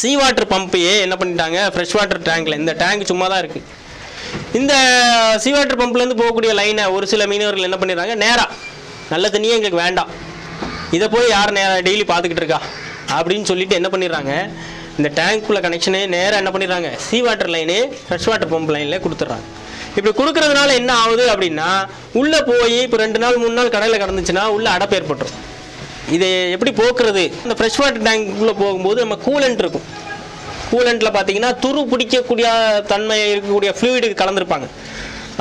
Sea water பம்பையே என்ன பண்ணிட்டாங்க? Fresh water டேங்கில் இந்த டேங்க் சும்மா தான் இருக்குது இந்த சீ வாட்டர் பம்ப்லேருந்து போகக்கூடிய லைனை ஒரு சில மீனவர்கள் என்ன பண்ணிடுறாங்க? நேராக நல்ல தண்ணியே எங்களுக்கு வேண்டாம். இதை போய் யார் நேராக டெய்லி பார்த்துக்கிட்டு இருக்கா? அப்படின்னு சொல்லிட்டு என்ன பண்ணிடுறாங்க? இந்த டேங்க்குள்ளே கனெக்ஷனே நேராக என்ன பண்ணிடுறாங்க? சீ வாட்டர் லைனே ஃப்ரெஷ் வாட்டர் பம்ப் லைனில் கொடுத்துட்றாங்க. இப்படி கொடுக்குறதுனால என்ன ஆகுது அப்படின்னா உள்ளே போய் இப்போ ரெண்டு நாள் மூணு நாள் கடையில் கடந்துச்சுன்னா உள்ளே அடப்பு ஏற்பட்டுரும். இதை எப்படி போக்குறது? இந்த ஃப்ரெஷ் வாட்டர் டேங்க்குள்ளே போகும்போது நம்ம கூலண்ட் இருக்கும். கூலண்ட்டில் பார்த்தீங்கன்னா துரு பிடிக்கக்கூடிய தன்மை இருக்கக்கூடிய ஃப்ளூயிடுக்கு கலந்துருப்பாங்க.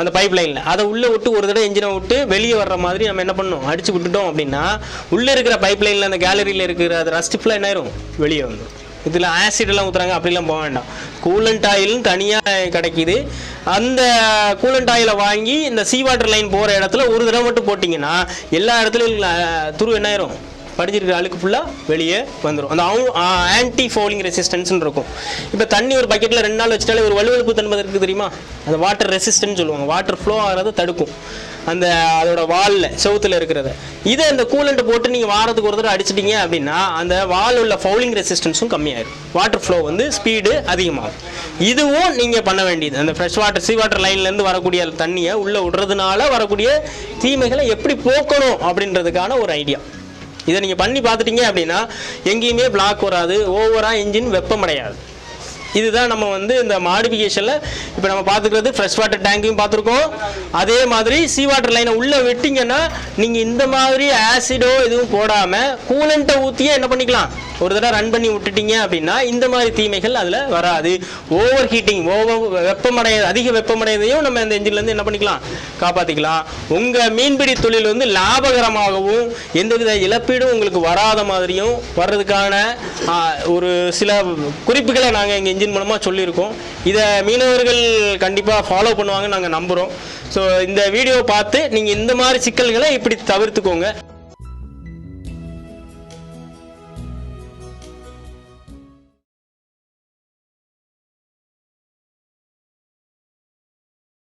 அந்த பைப் லைனில் அதை உள்ளே விட்டு ஒரு தடவை இன்ஜினை விட்டு வெளியே வர்ற மாதிரி நம்ம என்ன பண்ணணும்? அடிச்சு விட்டுட்டோம் அப்படின்னா உள்ளே இருக்கிற பைப் லைனில் அந்த கேலரியில் இருக்கிற அது ரஸ்ட் ஃபுல்லாக என்ன ஆயிரும்? வெளியே வந்துடும் இதில் ஆசிடெல்லாம் ஊற்றுறாங்க அப்படிலாம் போக வேண்டாம். கூலண்ட் ஆயிலும் தனியாக கிடைக்கிது. அந்த கூலண்ட் ஆயிலை வாங்கி இந்த சீ வாட்டர் லைன் போகிற இடத்துல ஒரு தடவை மட்டும் போட்டிங்கன்னா எல்லா இடத்துலையும் துரு என்ன ஆயிரும்? படிச்சிருக்கிற அழுக்கு ஃபுல்லாக வெளியே வந்துடும் அந்த ஆன்டி ஃபோலிங் ரெசிஸ்டன்ஸ்னு இருக்கும். இப்போ தண்ணி ஒரு பக்கெட்டில் ரெண்டு நாள் வச்சுட்டாலே ஒரு வலுவழுப்பு தன்மை இருக்குது தெரியுமா? அந்த வாட்டர் ரெசிஸ்டன்ஸ் சொல்லுவாங்க. வாட்டர் ஃப்ளோ ஆகிறத தடுக்கும். அந்த அதோட வாலில் செவுத்தில் இருக்கிறத. இதை அந்த கூலண்ட்டை போட்டு நீங்கள் வாரத்துக்கு ஒரு தடவை அடிச்சிட்டீங்க அப்படின்னா அந்த வால் உள்ள ஃபவுலிங் ரெசிஸ்டன்ஸும் கம்மியாயிடும் வாட்டர் ஃப்ளோ வந்து ஸ்பீடு அதிகமாகும். இதுவும் நீங்கள் பண்ண வேண்டியது. அந்த ஃப்ரெஷ் வாட்டர் சீ வாட்டர் லைன்லேருந்து வரக்கூடிய தண்ணியை உள்ளே விடுறதுனால வரக்கூடிய தீமைகளை எப்படி போக்கணும் அப்படின்றதுக்கான ஒரு ஐடியா இதை நீங்கள் பண்ணி பார்த்துட்டீங்க அப்படின்னா எங்கேயுமே பிளாக் வராது ஓவராக இன்ஜின் வெப்பமடையாது. இதுதான் நம்ம வந்து இந்த மாடிஃபிகேஷனில் இப்போ நம்ம பார்த்துக்கிறது ஃப்ரெஷ் வாட்டர் டேங்கையும் பார்த்துருக்கோம். அதே மாதிரி சீ வாட்டர் லைனை உள்ளே விட்டிங்கன்னா நீங்கள் இந்த மாதிரி ஆசிடோ எதுவும் போடாமல் கூலண்ட்டை ஊற்றியே என்ன பண்ணிக்கலாம்? ஒரு தடவை ரன் பண்ணி விட்டுட்டீங்க அப்படின்னா இந்த மாதிரி தீமைகள் அதில் வராது. ஓவர் ஹீட்டிங் ஓவர் வெப்பமடைய அதிக வெப்பமடையதையும் நம்ம இந்த இன்ஜின்லேருந்து என்ன பண்ணிக்கலாம்? காப்பாற்றிக்கலாம் உங்கள் மீன்பிடி தொழில் வந்து லாபகரமாகவும் எந்தவித இழப்பீடும் உங்களுக்கு வராத மாதிரியும் வர்றதுக்கான ஒரு சில குறிப்புகளை நாங்கள் எங்கள் இன்ஜின் மூலமாக சொல்லியிருக்கோம். இதை மீனவர்கள் கண்டிப்பாக ஃபாலோ பண்ணுவாங்கன்னு நாங்கள் நம்புகிறோம் ஸோ இந்த வீடியோவை பார்த்து நீங்கள் இந்த மாதிரி சிக்கல்களை இப்படி தவிர்த்துக்கோங்க.